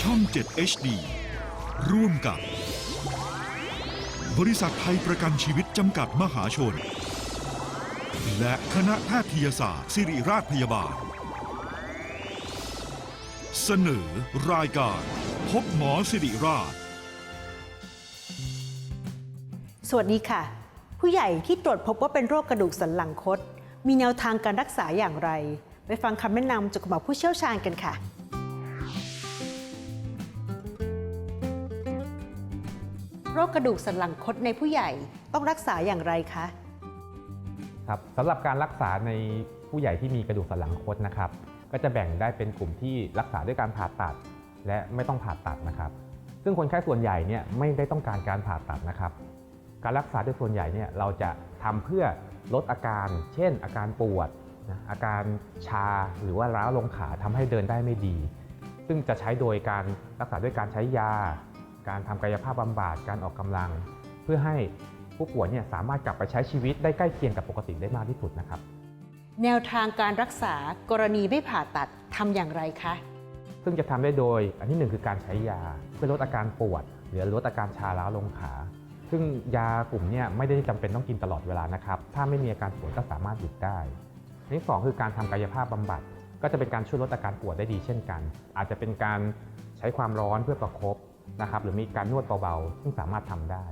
ช่อง 7 HD ร่วมกับ บริษัทไทยประกันชีวิตจำกัดมหาชน และคณะแพทยศาสตร์ ศิริราชพยาบาล เสนอรายการ พบหมอสิริราช สวัสดีค่ะ ผู้ใหญ่ที่ตรวจพบว่าเป็นโรคกระดูกสันหลังคดมีแนวทางการรักษาอย่างไร ไปฟังคำแนะนำจากหมอผู้เชี่ยวชาญกันค่ะ โรคกระดูกสันหลังคดในผู้ใหญ่ต้องรักษาอย่างไรคะ ครับสำหรับการรักษาในผู้ใหญ่ที่มีกระดูกสันหลังคดนะครับ ก็จะแบ่งได้เป็นกลุ่มที่รักษาด้วยการผ่าตัด และไม่ต้องผ่าตัดนะครับ ซึ่งคนไข้ส่วนใหญ่เนี่ยไม่ได้ต้องการการผ่าตัดนะครับ การรักษาโดยส่วนใหญ่เนี่ยเราจะทำเพื่อลดอาการ เช่น อาการปวดนะอาการชาหรือว่าร้าวลงขาทำให้เดินได้ไม่ดี ซึ่งจะใช้โดยการรักษาด้วยการใช้ยา การทำกายภาพบำบัดการออกกำลัง เพื่อให้ผู้ป่วยเนี่ยสามารถกลับไปใช้ชีวิตได้ใกล้เคียงกับปกติได้มากที่สุดนะครับ แนวทางการรักษากรณีไม่ผ่าตัดทำอย่างไรคะ ซึ่งจะทำได้โดย อันที่หนึ่งคือการใช้ยาเพื่อลดอาการปวด หรือลดอาการชาล้าลงขา ซึ่งยากลุ่มเนี้ไม่ได้จำเป็นต้องกินตลอดเวลานะครับ ถ้าไม่มีอาการปวดก็สามารถหยุดได้อันที่สองคือการทำกายภาพบำบัด ก็จะเป็นการช่วยลดอาการปวดได้ดีเช่นกัน อาจจะเป็นการใช้ความร้อนเพื่อประคบ นะครับหรือมีการนวดเบาๆซึ่งสามารถทำได้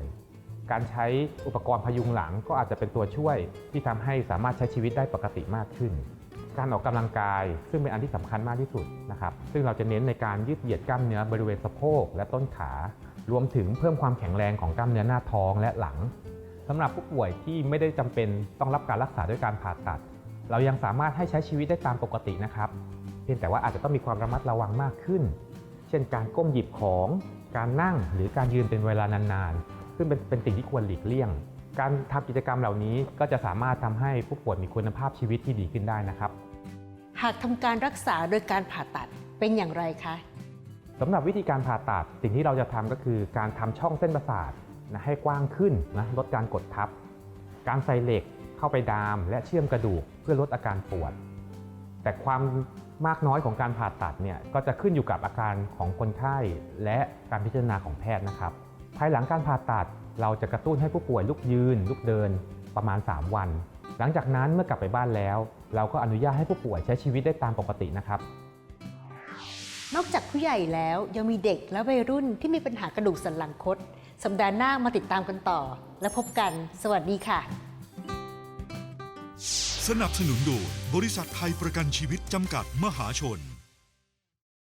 การใช้อุปกรณ์พยุงหลังก็อาจจะเป็นตัวช่วยที่ทำให้สามารถใช้ชีวิตได้ปกติมากขึ้น การออกกำลังกายซึ่งเป็นอันที่สำคัญมากที่สุดนะครับซึ่งเราจะเน้นในการยืดเหยียดกล้ามเนื้อบริเวณสะโพกและต้นขารวมถึงเพิ่มความแข็งแรงของกล้ามเนื้อหน้าท้องและหลังสำหรับผู้ป่วยที่ไม่ได้จำเป็นต้องรับการรักษาด้วยการผ่าตัด เรายังสามารถให้ใช้ชีวิตได้ตามปกตินะครับ เพียงแต่ว่าอาจจะต้องมีความระมัดระวังมากขึ้น เช่นการก้มหยิบของ การนั่งหรือการยืนเป็นเวลานานๆ ซึ่งเป็นเป็นสิ่งที่ควรหลีกเลี่ยง การทำกิจกรรมเหล่านี้ก็จะสามารถทำให้ผู้ป่วยมีคุณภาพชีวิตที่ดีขึ้นได้นะครับ หากทำการรักษาโดยการผ่าตัดเป็นอย่างไรคะสำหรับวิธีการผ่าตัดสิ่งที่เราจะทำก็คือการทำช่องเส้นประสาทนะให้กว้างขึ้นนะลดการกดทับ การใส่เหล็กเข้าไปดาม และเชื่อมกระดูกเพื่อลดอาการปวด แต่ความมากน้อยของการผ่าตัดเนี่ยก็จะขึ้นอยู่กับอาการของคนไข้และการพิจารณาของแพทย์นะครับ ภายหลังการผ่าตัดเราจะกระตุ้นให้ผู้ป่วยลุกยืน ลุกเดินประมาณ 3 วัน หลังจากนั้นเมื่อกลับไปบ้านแล้ว เราก็อนุญาตให้ผู้ป่วยใช้ชีวิตได้ตามปกตินะครับ นอกจากผู้ใหญ่แล้วยังมีเด็กและวัยรุ่นที่มีปัญหากระดูกสันหลังคดสัปดาห์หน้ามาติดตามกันต่อ และพบกัน สวัสดีค่ะ สนับสนุนโดยบริษัทไทยประกันชีวิตจำกัดมหาชน